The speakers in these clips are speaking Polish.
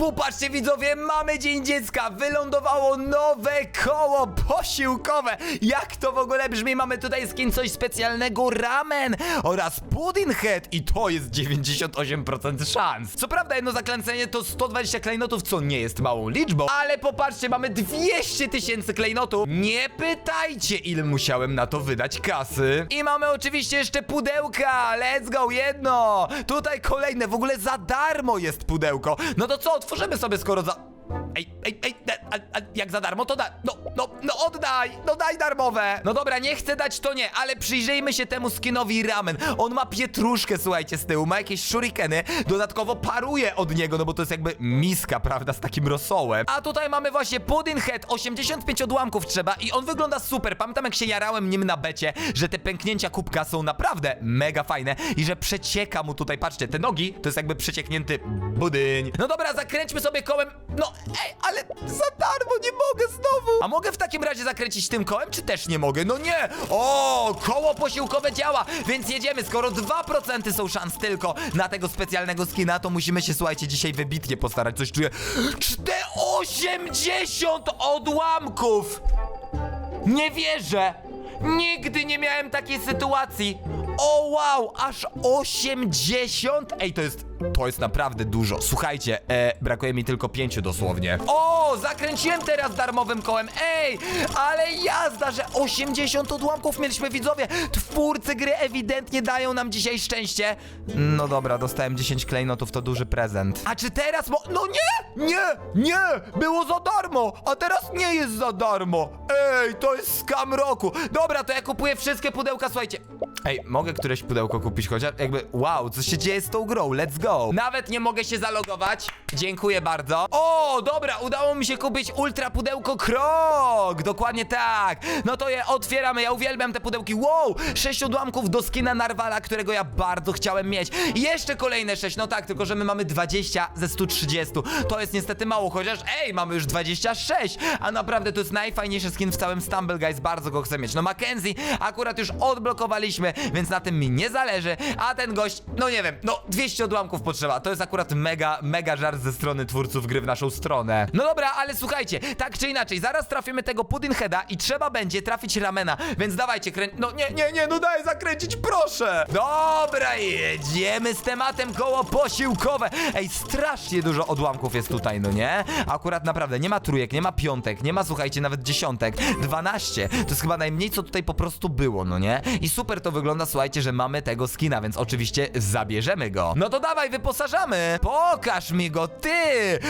Popatrzcie widzowie, mamy Dzień Dziecka, wylądowało nowe koło posiłkowe. Jak to w ogóle brzmi? Mamy tutaj skin coś specjalnego, ramen oraz pudding head i to jest 98% szans. Co prawda jedno zaklęcenie to 120 klejnotów, co nie jest małą liczbą, ale popatrzcie, mamy 200 tysięcy klejnotów. Nie pytajcie, ile musiałem na to wydać kasy. I mamy oczywiście jeszcze pudełka, let's go, jedno. Tutaj kolejne, w ogóle za darmo jest pudełko. No to co, otworzymy sobie skoro za... Ej, ej, ej, e, a, a, jak za darmo to da... No, no, no oddaj, no daj darmowe. No dobra, nie chcę dać to nie, ale przyjrzyjmy się temu skinowi ramen. On ma pietruszkę, słuchajcie, z tyłu, ma jakieś shurikeny, dodatkowo paruje od niego, no bo to jest jakby miska, prawda, z takim rosołem. A tutaj mamy właśnie pudding head, 85 odłamków trzeba i on wygląda super. Pamiętam jak się jarałem nim na becie, że te pęknięcia kubka są naprawdę mega fajne i że przecieka mu tutaj, patrzcie, te nogi to jest jakby przecieknięty budyń. No dobra, zakręćmy sobie kołem. No, ej, ale za darmo nie mogę znowu. A mogę w takim razie zakręcić tym kołem, czy też nie mogę? No nie! O, koło posiłkowe działa, więc jedziemy. Skoro 2% są szans tylko na tego specjalnego skina, to musimy się, słuchajcie, dzisiaj wybitnie postarać. Coś czuję. 480 odłamków! Nie wierzę! Nigdy nie miałem takiej sytuacji! O wow, aż 80! Ej, to jest, to jest naprawdę dużo. Słuchajcie, e, brakuje mi tylko 5 dosłownie. O, zakręciłem teraz darmowym kołem. Ej, ale jazda, że 80 odłamków mieliśmy widzowie. Twórcy gry ewidentnie dają nam dzisiaj szczęście. No dobra, dostałem 10 klejnotów, to duży prezent. A czy teraz mo... No nie! Nie! Nie! Było za darmo! A teraz nie jest za darmo! Ej, to jest skam roku! Dobra, to ja kupuję wszystkie pudełka, słuchajcie. Ej, mogę któreś pudełko kupić chociaż? Jakby, wow, co się dzieje z tą grą? Let's go! Nawet nie mogę się zalogować. Dziękuję bardzo. O, dobra, udało mi się kupić ultra pudełko krok! Dokładnie tak. No to je otwieramy, ja uwielbiam te pudełki. Wow, 6 odłamków do skina Narwala, którego ja bardzo chciałem mieć. I jeszcze kolejne 6, no tak, tylko że my mamy 20 ze 130. To jest niestety mało, chociaż ej, mamy już 26. A naprawdę to jest najfajniejszy skin w całym Stumble Guys, bardzo go chcę mieć. No Mackenzie akurat już odblokowaliśmy, więc na tym mi nie zależy. A ten gość, no nie wiem, no 200 odłamków potrzeba. To jest akurat mega, mega żart ze strony twórców gry w naszą stronę. No dobra, ale słuchajcie, tak czy inaczej, zaraz trafimy tego Puddingheada i trzeba będzie trafić Ramena, więc dawajcie, kręć... No nie, nie, nie, no daj zakręcić, proszę! Dobra, jedziemy z tematem koło posiłkowe. Ej, strasznie dużo odłamków jest tutaj, no nie? Akurat naprawdę, nie ma trójek, nie ma piątek, nie ma, słuchajcie, nawet dziesiątek. 12, to jest chyba najmniej, co tutaj po prostu było, no nie? I super to wygląda, słuchajcie, że mamy tego skina, więc oczywiście zabierzemy go. No to dawaj, wyposażamy! Pokaż mi go, ty!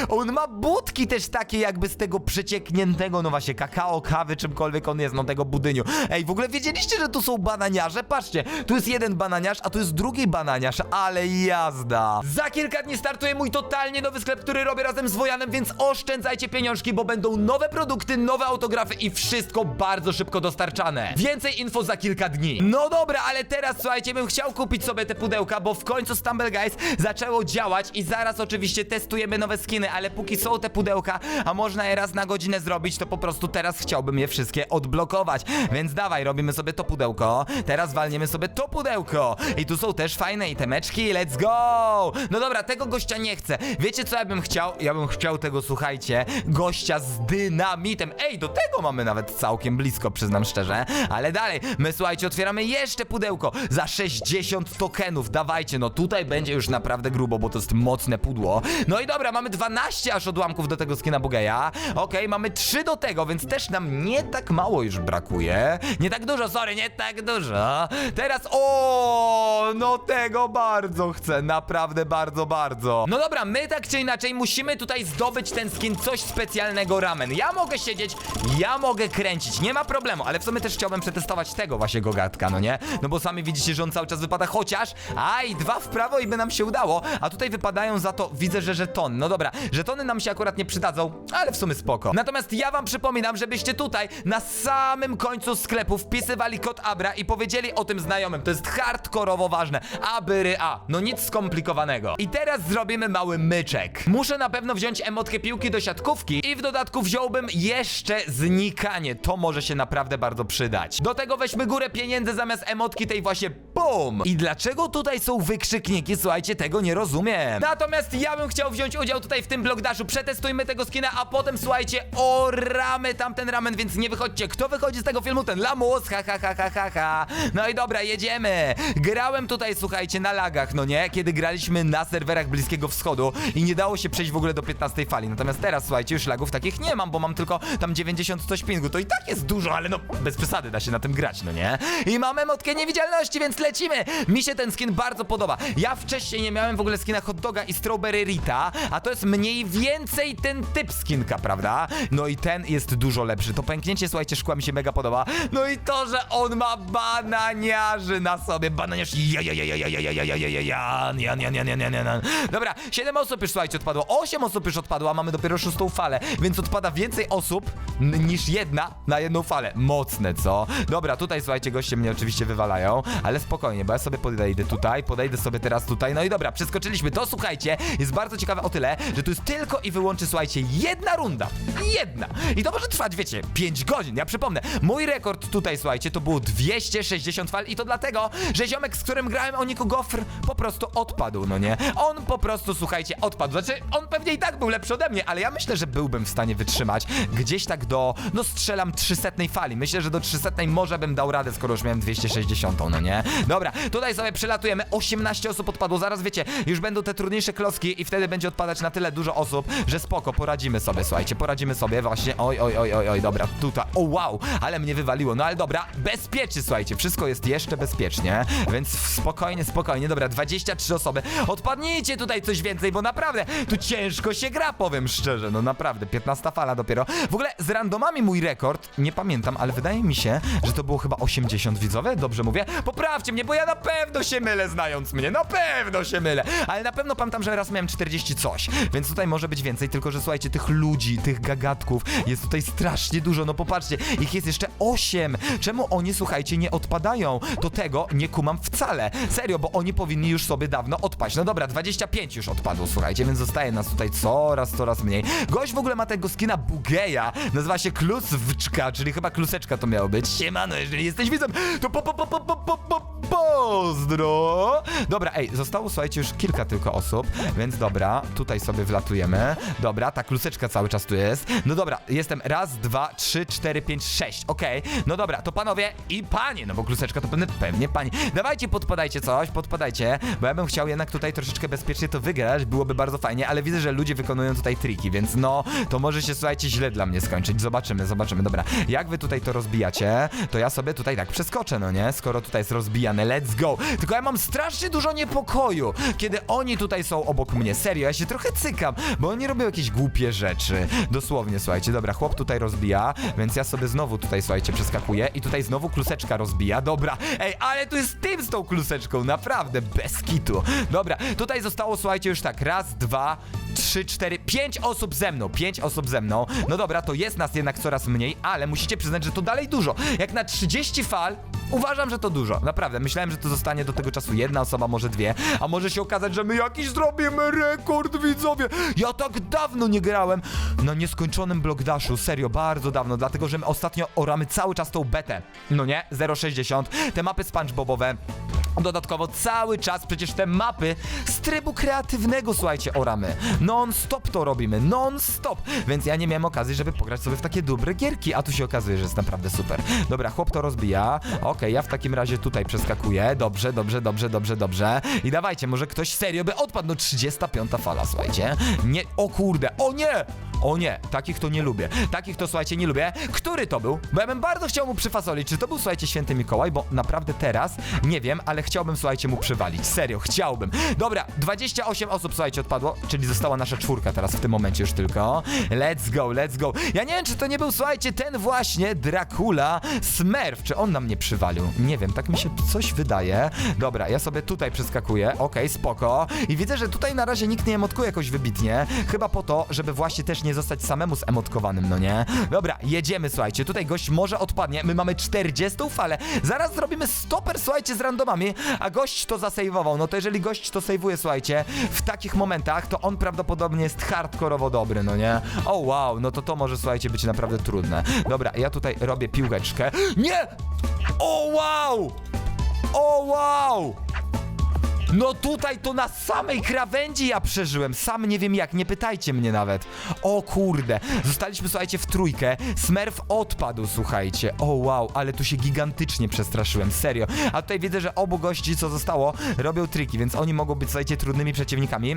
On ma budki też takie jakby z tego przeciekniętego, no właśnie, kakao, kawy, czymkolwiek on jest, no tego budyniu. Ej, w ogóle wiedzieliście, że tu są bananiarze? Patrzcie, tu jest jeden bananiarz, a tu jest drugi bananiarz, ale jazda! Za kilka dni startuje mój totalnie nowy sklep, który robię razem z Wojanem, więc oszczędzajcie pieniążki, bo będą nowe produkty, nowe autografy i wszystko bardzo szybko dostarczane. Więcej info za kilka dni. No dobra, ale teraz słuchajcie, bym chciał kupić sobie te pudełka, bo w końcu Stumble Guys zaczęło działać i zaraz oczywiście testujemy nowe skiny, ale póki są te pudełka, a można je raz na godzinę zrobić, to po prostu teraz chciałbym je wszystkie odblokować. Więc dawaj, robimy sobie to pudełko, teraz walniemy sobie to pudełko. I tu są też fajne itemeczki, let's go! No dobra, tego gościa nie chcę. Wiecie co ja bym chciał? Ja bym chciał tego, słuchajcie, gościa z dynamitem. Ej, do tego mamy nawet całkiem blisko, przyznam szczerze. Ale dalej, my słuchajcie, otwieramy jeszcze pudełko za 60 tokenów. Dawajcie, no tutaj będzie już naprawdę grubo, bo to jest mocne pudło. No i dobra, mamy 12 aż odłamków do tego skina Bugeja. Okej, mamy 3 do tego, więc też nam nie tak mało już brakuje. Nie tak dużo, sorry, nie tak dużo. Teraz, o, no tego bardzo chcę, naprawdę bardzo, bardzo. No dobra, my tak czy inaczej musimy tutaj zdobyć ten skin, coś specjalnego ramen. Ja mogę siedzieć, ja mogę kręcić, nie ma problemu, ale w sumie też chciałbym przetestować tego właśnie gogatka, no nie? No bo sami widzicie, że on cały czas wypada, chociaż, aj, dwa w prawo i by nam się udało, a tutaj wypadają za to, widzę, że żetony. No dobra, żetony nam się akurat nie przydadzą, ale w sumie spoko. Natomiast ja wam przypominam, żebyście tutaj na samym końcu sklepu wpisywali kod Abra i powiedzieli o tym znajomym. To jest hardkorowo ważne. Abyry A. No nic skomplikowanego. I teraz zrobimy mały myczek. Muszę na pewno wziąć emotkę piłki do siatkówki i w dodatku wziąłbym jeszcze znikanie. To może się naprawdę bardzo przydać. Do tego weźmy górę pieniędzy zamiast emotki tej właśnie Bum! I dlaczego tutaj są wykrzykniki? Słuchajcie, tego nie rozumiem. Natomiast ja bym chciał wziąć udział tutaj w tym blogdaszu. Przetestujmy tego skina, a potem słuchajcie, o ramy tamten ramen, więc nie wychodźcie. Kto wychodzi z tego filmu? Ten lamus, ha ha ha ha ha ha. No i dobra, jedziemy. Grałem tutaj, słuchajcie, na lagach, no nie? Kiedy graliśmy na serwerach Bliskiego Wschodu i nie dało się przejść w ogóle do 15 fali. Natomiast teraz, słuchajcie, już lagów takich nie mam, bo mam tylko tam 90 coś pingu. To i tak jest dużo, ale no bez przesady da się na tym grać, no nie? I mamy motkę niewidzialności, więc lecimy. Mi się ten skin bardzo podoba. Ja wcześniej nie miałem w ogóle skina hot doga i strawberry Rita, a to jest mniej więcej ten typ skinka, prawda? No i ten jest dużo lepszy. To pęknięcie, słuchajcie, szkła mi się mega podoba. No i to, że on ma bananiarzy na sobie. Bananiarz. Ja, ja, ja, ja, ja, ja, ja, ja, ja, ja, Jan, Jan, Jan, Jan, Jan, Jan, Jan. Dobra, 7 osób już, słuchajcie, odpadło. 8 osób już odpadło, a mamy dopiero szóstą falę, więc odpada więcej osób niż jedna na jedną falę. Mocne, co? Dobra, tutaj, słuchajcie, goście mnie oczywiście wywalają, ale spokojnie, bo ja sobie podejdę tutaj, podejdę sobie teraz tutaj. No i dobra, przeskoczyliśmy. To, słuchajcie, jest bardzo ciekawe o tyle, że tu jest tylko i wyłącznie, słuchajcie, jedna runda. Jedna. I to może trwać, wiecie, 5 godzin. Ja przypomnę, mój rekord tutaj, słuchajcie, to było 260 fal i to dlatego, że ziomek, z którym grałem o Niku Gofr, po prostu odpadł, no nie? On po prostu, słuchajcie, odpadł. Znaczy, on pewnie i tak był lepszy ode mnie, ale ja myślę, że byłbym w stanie wytrzymać gdzieś tak do, no strzelam 300 fali. Myślę, że do 300 może bym dał radę, skoro już miałem 260, no nie? Dobra, tutaj sobie przelatujemy, 18 osób odpadło, zaraz wiecie, już będą te trudniejsze kloski i wtedy będzie odpadać na tyle dużo osób, że spoko, poradzimy sobie, słuchajcie, poradzimy sobie właśnie, oj, oj, oj, oj, oj, dobra, tutaj, o wow, ale mnie wywaliło, no ale dobra, bezpiecznie, słuchajcie, wszystko jest jeszcze bezpiecznie, więc spokojnie, spokojnie, dobra, 23 osoby, odpadnijcie tutaj coś więcej, bo naprawdę, tu ciężko się gra, powiem szczerze, no naprawdę, 15 fala dopiero, w ogóle z randomami mój rekord, nie pamiętam, ale wydaje mi się, że to było chyba 80 widzowie, dobrze mówię, poprawcie mnie, bo ja na pewno się mylę, znając mnie, na pewno się mylę, ale na pewno pamiętam, że raz miałem 40 coś, więc tutaj może być więcej, tylko że słuchajcie, tych ludzi, tych gagatków jest tutaj strasznie dużo, no popatrzcie, ich jest jeszcze 8, czemu oni, słuchajcie, nie odpadają? To tego nie kumam wcale, serio, bo oni powinni już sobie dawno odpaść, no dobra, 25 już odpadło, słuchajcie, więc zostaje nas tutaj coraz, coraz mniej, gość w ogóle ma tego skina Bugeja, nazywa się Kluswczka, czyli chyba Kluseczka to miało być, siemano, jeżeli jesteś widzem, to po, po, po, po, po, po, po, pozdro! Dobra, ej, zostało, słuchajcie, już kilka tylko osób, więc dobra, tutaj sobie wlatujemy. Dobra, ta kluseczka cały czas tu jest. No dobra, jestem raz, dwa, trzy, cztery, pięć, sześć, okej. No dobra, to panowie i panie, no bo kluseczka to pewnie, pewnie panie. Dawajcie, podpadajcie coś, podpadajcie, bo ja bym chciał jednak tutaj troszeczkę bezpiecznie to wygrać, byłoby bardzo fajnie, ale widzę, że ludzie wykonują tutaj triki, więc no, to może się, słuchajcie, źle dla mnie skończyć. Zobaczymy, zobaczymy, dobra. Jak wy tutaj to rozbijacie, to ja sobie tutaj tak przeskoczę, no nie? Skoro tutaj jest rozbijane, let's go. Tylko ja mam strasznie dużo niepokoju, kiedy oni tutaj są obok mnie. Serio, ja się trochę cykam, bo oni robią jakieś głupie rzeczy. Dosłownie, słuchajcie, dobra, chłop tutaj rozbija, więc ja sobie znowu tutaj, słuchajcie, przeskakuję i tutaj znowu kluseczka rozbija. Dobra, ej, ale tu jest tym z tą kluseczką, naprawdę, bez kitu. Dobra, tutaj zostało, słuchajcie, już tak, raz, dwa, trzy, cztery, pięć osób ze mną, pięć osób ze mną. No dobra, to jest nas jednak coraz mniej, ale musicie przyznać, że to dalej dużo. Jak na 30 fal, uważam, że to dużo. Naprawdę, myślałem, że to zostanie do tego czasu jedna osoba, może dwie, a może się okazać, że my jakiś zrobimy rekord, widzowie. Ja tak dawno nie grałem na nieskończonym blokdaszu, serio, bardzo dawno, dlatego, że my ostatnio oramy cały czas tą betę. No nie, 0,60, te mapy SpongeBobowe. Dodatkowo cały czas przecież te mapy z trybu kreatywnego, słuchajcie, oramy. Non-stop to robimy, non-stop. Więc ja nie miałem okazji, żeby pograć sobie w takie dobre gierki, a tu się okazuje, że jest naprawdę super. Dobra, chłop to rozbija. Okej, ja w takim razie tutaj przeskakuję. Dobrze, dobrze, dobrze, dobrze, dobrze. I dawajcie, może ktoś serio by odpadł. No 35 fala, słuchajcie. Nie, o kurde, o nie! O nie, takich to nie lubię. Takich to słuchajcie, nie lubię. Który to był? Bo ja bym bardzo chciał mu przyfasolić. Czy to był, słuchajcie, święty Mikołaj? Bo naprawdę teraz nie wiem, ale chciałbym, słuchajcie, mu przywalić. Serio, chciałbym. Dobra, 28 osób, słuchajcie, odpadło, czyli została nasza czwórka teraz w tym momencie już tylko. Let's go, let's go. Ja nie wiem, czy to nie był, słuchajcie, ten właśnie Dracula Smurf. Czy on nam nie przywalił? Nie wiem, tak mi się coś wydaje. Dobra, ja sobie tutaj przeskakuję. Okej, spoko. I widzę, że tutaj na razie nikt nie emotkuje jakoś wybitnie. Chyba po to, żeby właśnie też nie zostać samemu zemotkowanym, no nie? Dobra, jedziemy, słuchajcie. Tutaj gość może odpadnie. My mamy 40 falę. Zaraz zrobimy stoper, słuchajcie, z randomami, a gość to zasejwował. No to jeżeli gość to sejwuje, słuchajcie, w takich momentach, to on prawdopodobnie jest hardkorowo dobry, no nie? O wow, no to to może, słuchajcie, być naprawdę trudne. Dobra, ja tutaj robię piłeczkę. Nie! O wow! O wow! No tutaj to na samej krawędzi ja przeżyłem. Sam nie wiem jak, nie pytajcie mnie nawet. O kurde. Zostaliśmy, słuchajcie, w trójkę. Smurf odpadł, słuchajcie. O wow, ale tu się gigantycznie przestraszyłem, serio. A tutaj widzę, że obu gości, co zostało, robią triki, więc oni mogą być, słuchajcie, trudnymi przeciwnikami.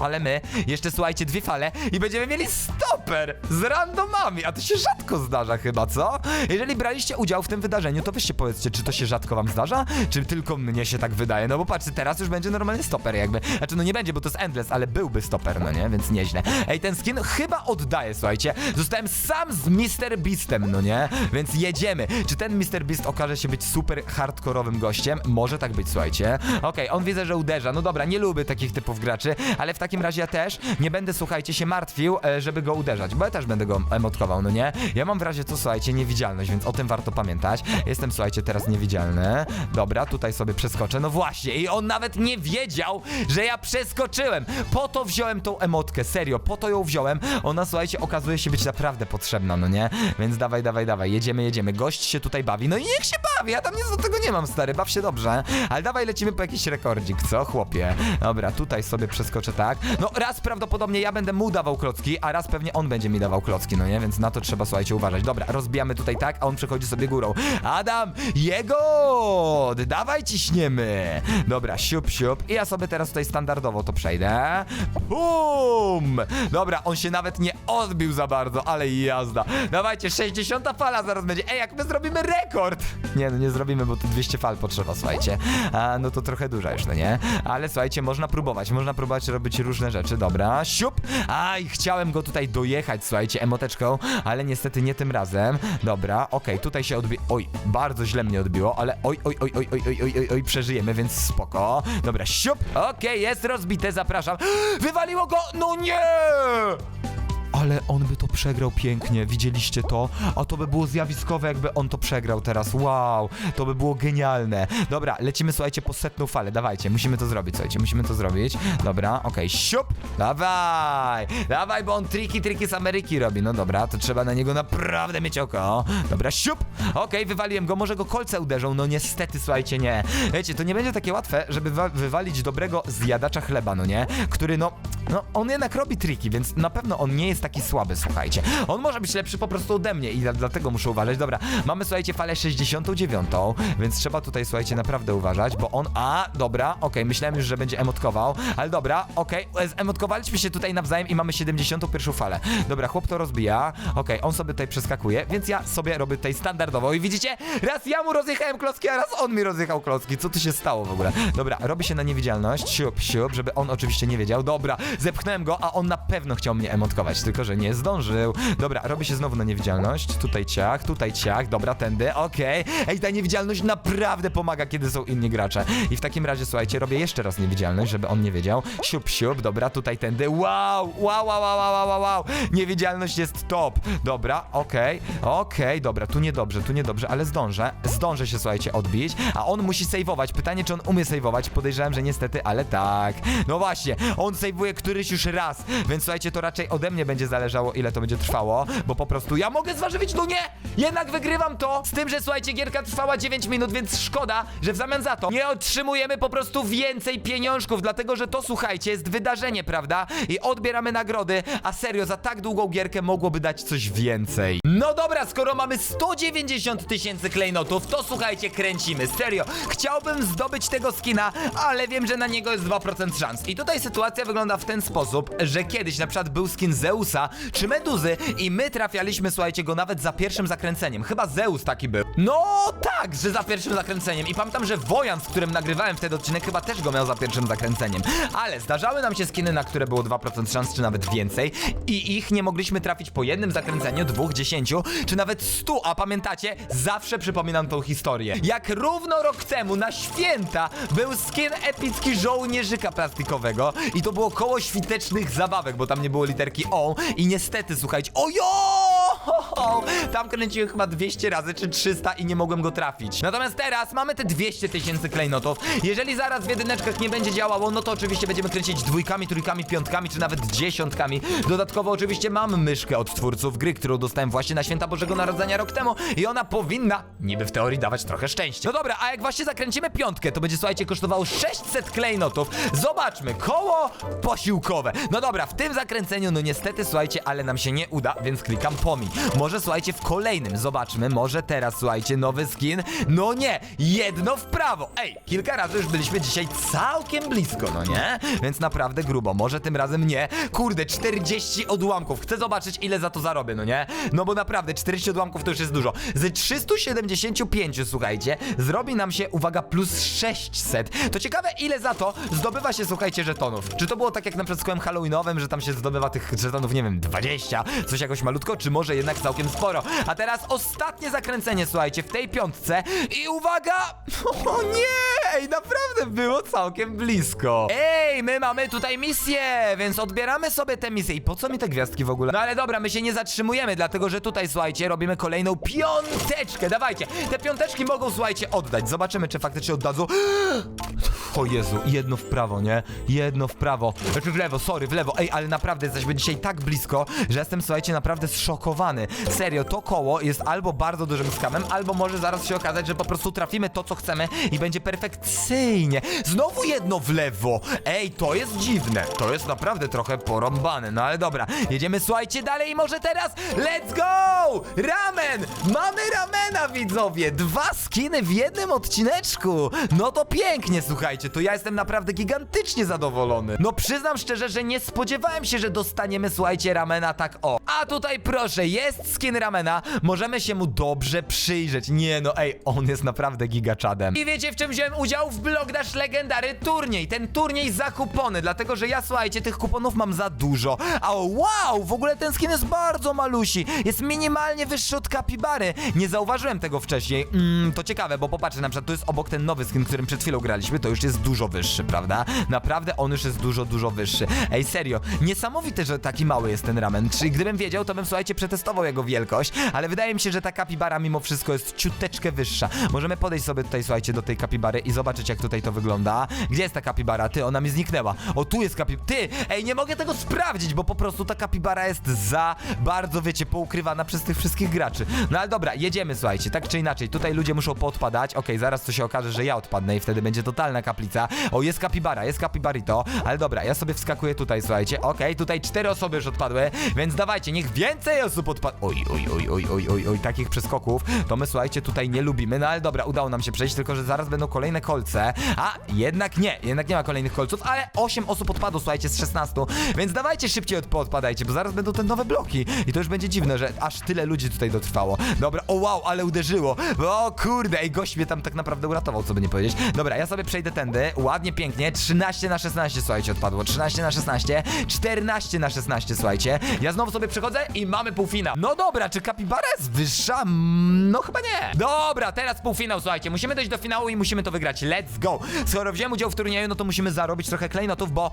Ale my, jeszcze słuchajcie, dwie fale i będziemy mieli stoper z randomami, a to się rzadko zdarza chyba, co? Jeżeli braliście udział w tym wydarzeniu, to wyście powiedzcie, czy to się rzadko wam zdarza, czy tylko mnie się tak wydaje, no bo patrzcie, teraz już będzie normalny stoper jakby, znaczy no nie będzie, bo to jest endless, ale byłby stoper, no nie, więc nieźle. Ej, ten skin chyba oddaje, słuchajcie, zostałem sam z Mr. Beastem, no nie, więc jedziemy. Czy ten Mr. Beast okaże się być super hardkorowym gościem? Może tak być, słuchajcie. Okej, on widzę, że uderza, no dobra, nie lubię takich typów graczy, ale w takim razie ja też nie będę, słuchajcie, się martwił, e, żeby go uderzać, bo ja też będę go emotkował, no nie? Ja mam w razie co, słuchajcie, niewidzialność, więc o tym warto pamiętać. Jestem, słuchajcie, teraz niewidzialny. Dobra, tutaj sobie przeskoczę, no właśnie, i on nawet nie wiedział, że ja przeskoczyłem. Po to wziąłem tą emotkę, serio, po to ją wziąłem. Ona, słuchajcie, okazuje się być naprawdę potrzebna, no nie? Więc dawaj, dawaj, dawaj, jedziemy, jedziemy. Gość się tutaj bawi, no i niech się bawi, ja tam nic do tego nie mam, stary, baw się dobrze. Ale dawaj, lecimy po jakiś rekordzik, co, chłopie? Dobra, tutaj sobie przeskoczę tak. No raz prawdopodobnie ja będę mu dawał klocki, a raz pewnie on będzie mi dawał klocki, no nie? Więc na to trzeba, słuchajcie, uważać. Dobra, rozbijamy tutaj tak, a on przechodzi sobie górą. Adam, jego! Dawaj ciśniemy! Dobra, siup, siup. I ja sobie teraz tutaj standardowo to przejdę. Bum! Dobra, on się nawet nie odbił za bardzo, ale jazda. Dawajcie, 60 fala zaraz będzie. Ej, jak my zrobimy rekord! Nie, no nie zrobimy, bo tu 200 fal potrzeba, słuchajcie. A, no to trochę duża już, no nie? Ale słuchajcie, można próbować, można próbować robić różne rzeczy. Dobra, siup! Aj, chciałem go tutaj dojechać, słuchajcie, emoteczką, ale niestety nie tym razem. Dobra, okej, tutaj się odbi... Oj, bardzo źle mnie odbiło, ale oj, oj, oj, oj, oj, oj, oj, oj, oj, przeżyjemy, więc spoko. Dobra, siup! Okej, jest rozbite, zapraszam. Wywaliło go! No nie! Ale on by to przegrał pięknie, widzieliście to? A to by było zjawiskowe, jakby on to przegrał teraz. Wow, to by było genialne. Dobra, lecimy, słuchajcie, po setną falę. Dawajcie, musimy to zrobić, słuchajcie, musimy to zrobić. Dobra, okej, siup! Dawaj! Dawaj, bo on triki, triki z Ameryki robi. No dobra, to trzeba na niego naprawdę mieć oko. Dobra, siup! Okej, wywaliłem go, może go kolce uderzą. No niestety, słuchajcie, nie. Wiecie, to nie będzie takie łatwe, żeby wa- wywalić dobrego zjadacza chleba, no nie? Który, no, no, on jednak robi triki, więc na pewno on nie jest taki słaby, słuchajcie. On może być lepszy po prostu ode mnie i dla, dlatego muszę uważać. Dobra, mamy, słuchajcie, falę 69, więc trzeba tutaj, słuchajcie, naprawdę uważać, bo on... A, dobra, okej, myślałem już, że będzie emotkował, ale dobra, okej, okay, emotkowaliśmy się tutaj nawzajem i mamy 71 falę. Dobra, chłop to rozbija, okej, on sobie tutaj przeskakuje, więc ja sobie robię tutaj standardowo i widzicie, raz ja mu rozjechałem klocki, a raz on mi rozjechał klocki. Co tu się stało w ogóle? Dobra, robi się na niewidzialność, siup, siup, żeby on oczywiście nie wiedział. Dobra, zepchnąłem go, a on na pewno chciał mnie emotkować, tylko że nie zdążył. Dobra, robi się znowu na niewidzialność. Tutaj ciach, tutaj ciach, dobra, tędy, okej. Ej, ta niewidzialność naprawdę pomaga, kiedy są inni gracze. I w takim razie, słuchajcie, robię jeszcze raz niewidzialność, żeby on nie wiedział. Siup, siup, dobra, tutaj tędy. Wow, wow, wow, wow, wow, wow, wow. Niewidzialność jest top. Dobra, okej, okej, dobra, tu niedobrze, tu niedobrze, ale zdążę. Zdążę się, słuchajcie, odbić, a on musi sejwować. Pytanie, czy on umie sejwować? Podejrzewam, że niestety, ale tak. No właśnie, on sejwuje któryś już raz, więc słuchajcie, to raczej ode mnie będzie zależało, ile to będzie trwało, bo po prostu ja mogę zważywić, no nie! Jednak wygrywam to, z tym, że słuchajcie, gierka trwała 9 minut, więc szkoda, że w zamian za to nie otrzymujemy po prostu więcej pieniążków, dlatego, że to, słuchajcie, jest wydarzenie, prawda? I odbieramy nagrody, a serio, za tak długą gierkę mogłoby dać coś więcej. No dobra, skoro mamy 190 tysięcy klejnotów, to słuchajcie, kręcimy, serio. Chciałbym zdobyć tego skina, ale wiem, że na niego jest 2% szans. I tutaj sytuacja wygląda w ten sposób, że kiedyś na przykład był skin Zeusa czy Meduzy i my trafialiśmy, słuchajcie, go nawet za pierwszym zakręceniem. Chyba Zeus taki był. No tak, że za pierwszym zakręceniem. I pamiętam, że Wojan, z którym nagrywałem wtedy odcinek, chyba też go miał za pierwszym zakręceniem. Ale zdarzały nam się skiny, na które było 2% szans, czy nawet więcej i ich nie mogliśmy trafić po jednym zakręceniu, dwóch, dziesięciu, czy nawet stu, a pamiętacie? Zawsze przypominam tą historię. Jak równo rok temu na święta był skin epicki żołnierzyka plastikowego i to było koło świątecznych zabawek, bo tam nie było literki O i niestety, słuchajcie, ojo! tam kręciłem chyba 200 razy czy 300 i nie mogłem go trafić. Natomiast teraz mamy te 200 tysięcy klejnotów. Jeżeli zaraz w jedyneczkach nie będzie działało, no to oczywiście będziemy kręcić dwójkami, trójkami, piątkami czy nawet dziesiątkami. Dodatkowo oczywiście mam myszkę od twórców gry, którą dostałem właśnie na święta Bożego Narodzenia rok temu i ona powinna, niby w teorii, dawać trochę szczęścia. No dobra, a jak właśnie zakręcimy piątkę, to będzie, słuchajcie, kosztowało 600 klejnotów. Zobaczmy, koło No dobra, w tym zakręceniu, no niestety, słuchajcie, ale nam się nie uda, więc klikam pomiń. Może, słuchajcie, w kolejnym zobaczmy, może teraz, słuchajcie, nowy skin. No nie, jedno w prawo. Ej, kilka razy już byliśmy dzisiaj całkiem blisko, no nie? Więc naprawdę grubo, może tym razem nie. Kurde, 40 odłamków. Chcę zobaczyć, ile za to zarobię, no nie? No bo naprawdę, 40 odłamków to już jest dużo. Z 375, słuchajcie, zrobi nam się, uwaga, plus 600. To ciekawe, ile za to zdobywa się, słuchajcie, żetonów. Czy to było tak jak na przykład halloweenowym, że tam się zdobywa tych żetonów, nie wiem, 20, coś jakoś malutko, czy może jednak całkiem sporo. A teraz ostatnie zakręcenie, słuchajcie, w tej piątce i uwaga! O nie! Ej, naprawdę było całkiem blisko. Ej, my mamy tutaj misję, więc odbieramy sobie tę misję. I po co mi te gwiazdki w ogóle? No ale dobra, my się nie zatrzymujemy, dlatego że tutaj, słuchajcie, robimy kolejną piąteczkę. Dawajcie, te piąteczki mogą, słuchajcie, oddać. Zobaczymy, czy faktycznie oddadzą. O Jezu, jedno w prawo, nie? Jedno w prawo. W lewo, sorry, w lewo. Ej, ale naprawdę jesteśmy dzisiaj tak blisko, że jestem, słuchajcie, naprawdę zszokowany. Serio, to koło jest albo bardzo dużym skamem, albo może zaraz się okazać, że po prostu trafimy to, co chcemy i będzie perfekcyjnie. Znowu jedno w lewo. Ej, to jest dziwne. To jest naprawdę trochę porąbane. No ale dobra, jedziemy, słuchajcie, dalej i może teraz let's go! Ramen! Mamy ramena, widzowie! Dwa skiny w jednym odcineczku! No to pięknie, słuchajcie, to ja jestem naprawdę gigantycznie zadowolony. No przyznam szczerze, że nie spodziewałem się, że dostaniemy, słuchajcie, ramena tak o. A tutaj proszę, jest skin ramena, możemy się mu dobrze przyjrzeć. Nie no, ej, on jest naprawdę gigaczadem. I wiecie w czym wziąłem udział? W Blog Dash Legendary turniej. Ten turniej za kupony, dlatego że ja, słuchajcie, tych kuponów mam za dużo. A wow, w ogóle ten skin jest bardzo malusi. Jest minimalnie wyższy od kapibary. Nie zauważyłem tego wcześniej. Mm, to ciekawe, bo popatrzcie, na przykład tu jest obok ten nowy skin, którym przed chwilą graliśmy, to już jest dużo wyższy, prawda? Naprawdę on już jest dużo, dużo wyższy. Ej, serio, niesamowite, że taki mały jest ten ramen. Czyli gdybym wiedział, to bym, słuchajcie, przetestował jego wielkość, ale wydaje mi się, że ta kapibara mimo wszystko jest ciuteczkę wyższa. Możemy podejść sobie tutaj, słuchajcie, do tej kapibary i zobaczyć, jak tutaj to wygląda. Gdzie jest ta kapibara? Ty, ona mi zniknęła. O, tu jest kapibara. Ty, ej, nie mogę tego sprawdzić, bo po prostu ta kapibara jest za bardzo, wiecie, poukrywana przez tych wszystkich graczy. No ale dobra, jedziemy, słuchajcie, tak czy inaczej. Tutaj ludzie muszą poodpadać. Okej, zaraz to się okaże, że ja odpadnę i wtedy będzie totalna kaplica. O, jest kapibara, jest kapibarito, ale dobra, ja sobie wskakuję tutaj, słuchajcie. Okej, tutaj cztery osoby już odpadły, więc dawajcie, niech więcej osób odpadł. Oj, oj, oj, oj, oj, oj, oj, takich przeskoków to my, słuchajcie, tutaj nie lubimy. No ale dobra, udało nam się przejść, tylko że zaraz będą kolejne kolce. A, jednak nie, jednak nie ma kolejnych kolców, ale 8 osób odpadło, słuchajcie, z 16, więc dawajcie szybciej od, poodpadajcie, bo zaraz będą te nowe bloki. I to już będzie dziwne, że aż tyle ludzi tutaj dotrwało. Dobra, o wow, ale uderzyło. O kurde, ej, gość mnie tam tak naprawdę uratował, co by nie powiedzieć. Dobra, ja sobie przejdę tędy, ładnie, pięknie, 13 na 16, słuchajcie, odpadło, 13 na 16, 14 na 16, słuchajcie. Ja znowu sobie przechodzę i mamy półfinał. No dobra, czy kapibara jest wyższa? Mm, No chyba nie. Dobra, teraz półfinał, słuchajcie, musimy dojść do finału i musimy to wygrać. Let's go. Skoro wziąłem udział w turnieju, no to musimy zarobić trochę klejnotów, bo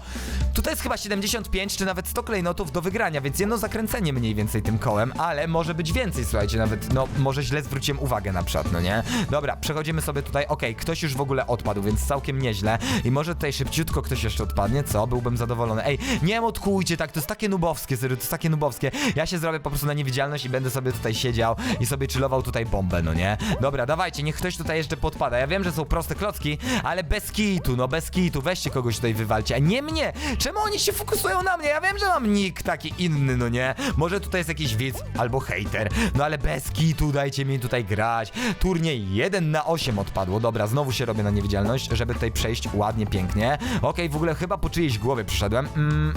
tutaj jest chyba 75 czy nawet 100 klejnotów do wygrania, więc jedno zakręcenie mniej więcej tym kołem, ale może być więcej, słuchajcie, nawet, no może źle zwróciłem uwagę na przykład, no nie? Dobra, przechodzimy sobie tutaj, okej, ktoś już w ogóle odpadł, więc całkiem nieźle i może tutaj szybciutko ktoś jeszcze odpadnie, co? Byłbym zadowolony. Ej, nie motkujcie tak, to jest takie nubowskie, serio, to jest takie nubowskie. Ja się zrobię po prostu na niewidzialność i będę sobie tutaj siedział i sobie chillował tutaj bombę, no nie? Dobra, dawajcie, niech ktoś tutaj jeszcze podpada. Ja wiem, że są proste klocki, ale bez kitu, no bez kitu, weźcie kogoś tutaj wywalcie, a nie mnie! Czemu oni się fokusują na mnie? Ja wiem, że mam nick taki inny, no nie? Może tutaj jest jakiś widz albo hater, no ale bez kitu dajcie mi tutaj grać. Turniej 1 na 8 odpadło, dobra, znowu się robię na niewidzialność, żeby tutaj przejść ładnie, pięknie. Okej, w ogóle chyba po czyjejś głowie przyszedłem. Mm,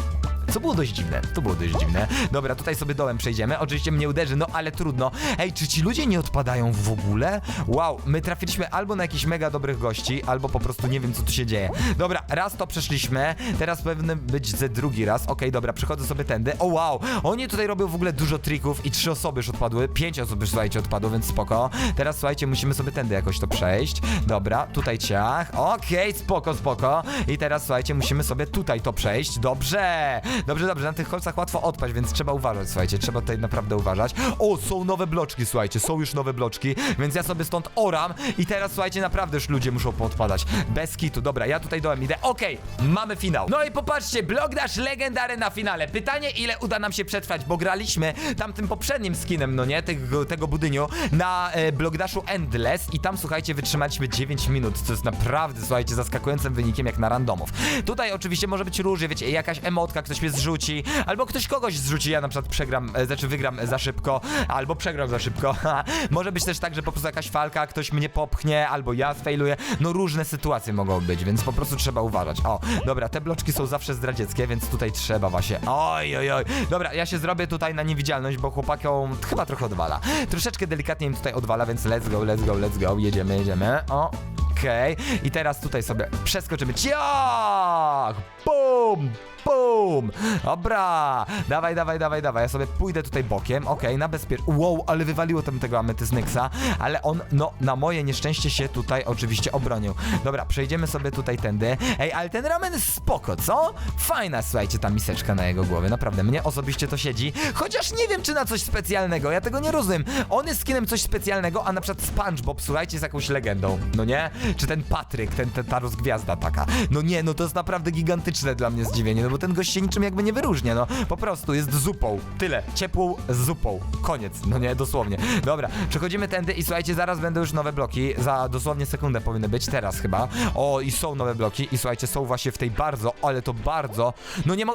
co było dość dziwne, to było dość dziwne. Dobra, tutaj sobie dołem przejdziemy. Oczywiście mnie uderzy, no ale trudno. Ej, czy ci ludzie nie odpadają w ogóle? Wow, my trafiliśmy albo na jakichś mega dobrych gości, albo po prostu nie wiem, co tu się dzieje. Dobra, raz to przeszliśmy, teraz powinny być ze drugi raz. Okej, dobra, przechodzę sobie tędy. O wow, oni tutaj robią w ogóle dużo trików i trzy osoby już odpadły, pięć osób już, słuchajcie, odpadło, więc spoko. Teraz, słuchajcie, musimy sobie tędy jakoś to przejść. Dobra, tutaj ciach. Okej, spoko, spoko. I teraz, słuchajcie, musimy sobie tutaj to przejść. Dobrze. Dobrze, dobrze, na tych kolcach łatwo odpaść, więc trzeba uważać, słuchajcie, trzeba tutaj naprawdę uważać. O, są nowe bloczki, słuchajcie, są już nowe bloczki, więc ja sobie stąd oram i teraz, słuchajcie, naprawdę już ludzie muszą poodpadać. Bez kitu, dobra, ja tutaj dołem idę. Okej, mamy finał. No i popatrzcie, blok legendary na finale. Pytanie, ile uda nam się przetrwać, bo graliśmy tamtym poprzednim skinem, no nie, tego, tego budyniu, na e, blok dashu Endless i tam, słuchajcie, wytrzymaliśmy 9 minut, co jest naprawdę, słuchajcie, zaskakującym wynikiem jak na randomów. Tutaj oczywiście może być różnie, wiecie, jakaś emotka, ktoś mnie zrzuci, albo ktoś kogoś zrzuci, ja na przykład przegram, e, znaczy wygram za szybko, albo przegram za szybko. może być też tak, że po prostu jakaś falka, ktoś mnie popchnie, albo ja sfailuję, no różne sytuacje mogą być, więc po prostu trzeba uważać. O, dobra, te bloczki są zawsze zdradzieckie, więc tutaj trzeba właśnie, oj, oj, oj. Dobra, ja się zrobię tutaj na niewidzialność, bo chłopakom chyba trochę odwala. Troszeczkę delikatnie im tutaj odwala, więc let's go, let's go, let's go, jedziemy, jedziemy. O, Okej, i teraz tutaj sobie przeskoczymy. Ciach! Bum! Bum! Dobra! Dawaj, dawaj, dawaj, dawaj. Ja sobie pójdę tutaj bokiem. Okej, na bezpiecz. Wow, ale wywaliło tam tego ametyznyxa, ale on, no, na moje nieszczęście się tutaj oczywiście obronił. Dobra, przejdziemy sobie tutaj tędy. Ej, ale ten ramen jest spoko, co? Fajna, słuchajcie, ta miseczka na jego głowie. Naprawdę, mnie osobiście to siedzi. Chociaż nie wiem, czy na coś specjalnego. Ja tego nie rozumiem. On jest skinem coś specjalnego, a na przykład SpongeBob, słuchajcie, jest jakąś legendą. No nie? Czy ten Patryk, ten, ten, ta rozgwiazda taka. No nie, no to jest naprawdę gigantyczne dla mnie zdziwienie, no ten gość się niczym jakby nie wyróżnia, no. Po prostu jest zupą. Tyle. Ciepłą zupą. Koniec. No nie, dosłownie. Dobra, przechodzimy tędy i słuchajcie, zaraz będą już nowe bloki. Za dosłownie sekundę powinny być, teraz chyba. O, i są nowe bloki i słuchajcie, są właśnie w tej bardzo, ale to bardzo. No nie ma...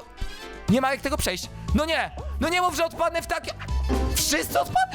Nie ma jak tego przejść. No nie! No nie mów, że odpadnę w takie... Wszyscy odpadli!